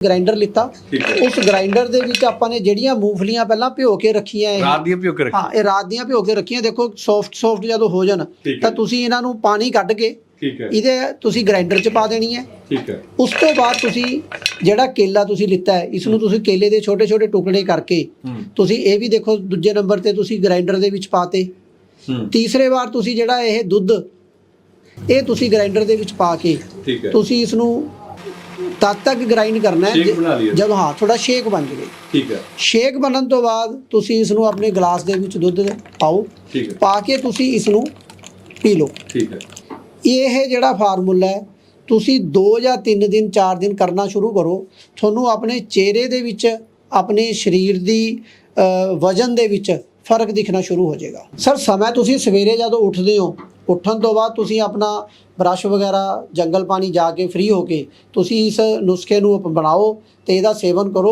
Grinder ਲਿੱਤਾ। ਉਸ grinder ਦੇ ਵਿੱਚ ਆਪਾਂ ਨੇ ਜਿਹੜੀਆਂ ਮੂੰਗਫਲੀਆਂ ਪਹਿਲਾਂ ਭਿਓ ਕੇ ਰੱਖੀਆਂ ਇਹ। ਰਾਤ ਦੀਆਂ ਭਿਓ ਕੇ ਰੱਖੀ ਹਾਂ ਇਹ ਰਾਤ ਦੀਆਂ ਭਿਓ ਕੇ ਰੱਖੀਆਂ। ਦੇਖੋ ਸੌਫਟ ਸੌਫਟ ਜਦੋਂ ਹੋ ਜਾਣ। ਤਾਂ ਤੁਸੀਂ ਇਹਨਾਂ ਨੂੰ ਪਾਣੀ ਕੱਢ ਕੇ ਠੀਕ ਹੈ। ਇਹਦੇ ਤੁਸੀਂ ਗ੍ਰਾਈਂਡਰ 'ਚ ਪਾ ਦੇਣੀ ਹੈ। ਠੀਕ ਹੈ। ਉਸ ਤੋਂ ਬਾਅਦ ਤੁਸੀਂ ਜਿਹੜਾ ਕੇਲਾ ਤੁਸੀਂ ਲਿੱਤਾ ਹੈ ਇਸ ਨੂੰ ਤੁਸੀਂ ਕੇਲੇ ਦੇ ਛੋਟੇ ਛੋਟੇ ਟੁਕੜੇ ਕਰਕੇ ਤੁਸੀਂ ਇਹ ਵੀ ਦੇਖੋ ਦੂਜੇ ਨੰਬਰ ਤੇ ਤੁਸੀਂ ਗ੍ਰਾਈਂਡਰ ਦੇ ਵਿੱਚ ਪਾਤੇ। ਤੀਸਰੇ ਵਾਰ ਤੁਸੀਂ ਜਿਹੜਾ ਇਹ ਦੁੱਧ ਇਹ ਤੁਸੀਂ ਗ੍ਰਾਈਂਡਰ ਦੇ ਵਿੱਚ ਪਾ ਕੇ ਤੁਸੀਂ ਇਸ ਨੂੰ ਤਦ ਤੱਕ ਗ੍ਰਾਈਂਡ ਕਰਨਾ ਹੈ ਲਿਆ। ਜਦੋਂ ਹਾਂ ਥੋੜਾ ਸ਼ੇਕ ਬਣ ਜਾਵੇ। ਠੀਕ ਹੈ। ਸ਼ੇਕ ਬਣਨ ਤੋਂ ਬਾਅਦ ਤੁਸੀਂ ਇਸ ਨੂੰ ਆਪਣੇ ਗਲਾਸ ਦੇ ਵਿੱਚ ਦੁੱਧ ਪਾਓ। ਠੀਕ ਹੈ। ਪਾ ਕੇ ਤੁਸੀਂ ਇਸ ਨੂੰ ਪੀ ਲਓ। ਠੀਕ ਹੈ। ਇਹ ਜਿਹੜਾ ਫਾਰਮੂਲਾ ਹੈ ਤੁਸੀਂ 2 ਜਾਂ 3 ਦਿਨ 4 ਦਿਨ ਕਰਨਾ ਸ਼ੁਰੂ ਕਰੋ। ਤੁਹਾਨੂੰ ਆਪਣੇ ਚਿਹਰੇ ਦੇ ਵਿੱਚ ਆਪਣੇ ਸਰੀਰ ਦੀ ਅ, ਵਜਨ ਦੇ ਵਿੱਚ ਫ਼ਰਕ ਦਿਖਣਾ ਸ਼ੁਰੂ ਹੋ ਜਾਏਗਾ। ਸਰ ਸਮਾਂ ਤੁਸੀਂ ਸਵੇਰੇ ਜਦੋਂ ਉੱਠਦੇ ਹੋ ਉੱਠਣ ਤੋਂ ਬਾਅਦ ਤੁਸੀਂ ਆਪਣਾ ਬਰਸ਼ ਵਗੈਰਾ, ਜੰਗਲ ਪਾਣੀ ਜਾ ਕੇ ਫ੍ਰੀ ਹੋ ਕੇ ਤੁਸੀਂ ਇਸ ਨੁਸਖੇ ਨੂੰ ਬਣਾਓ ਤੇ ਇਹਦਾ ਸੇਵਨ ਕਰੋ।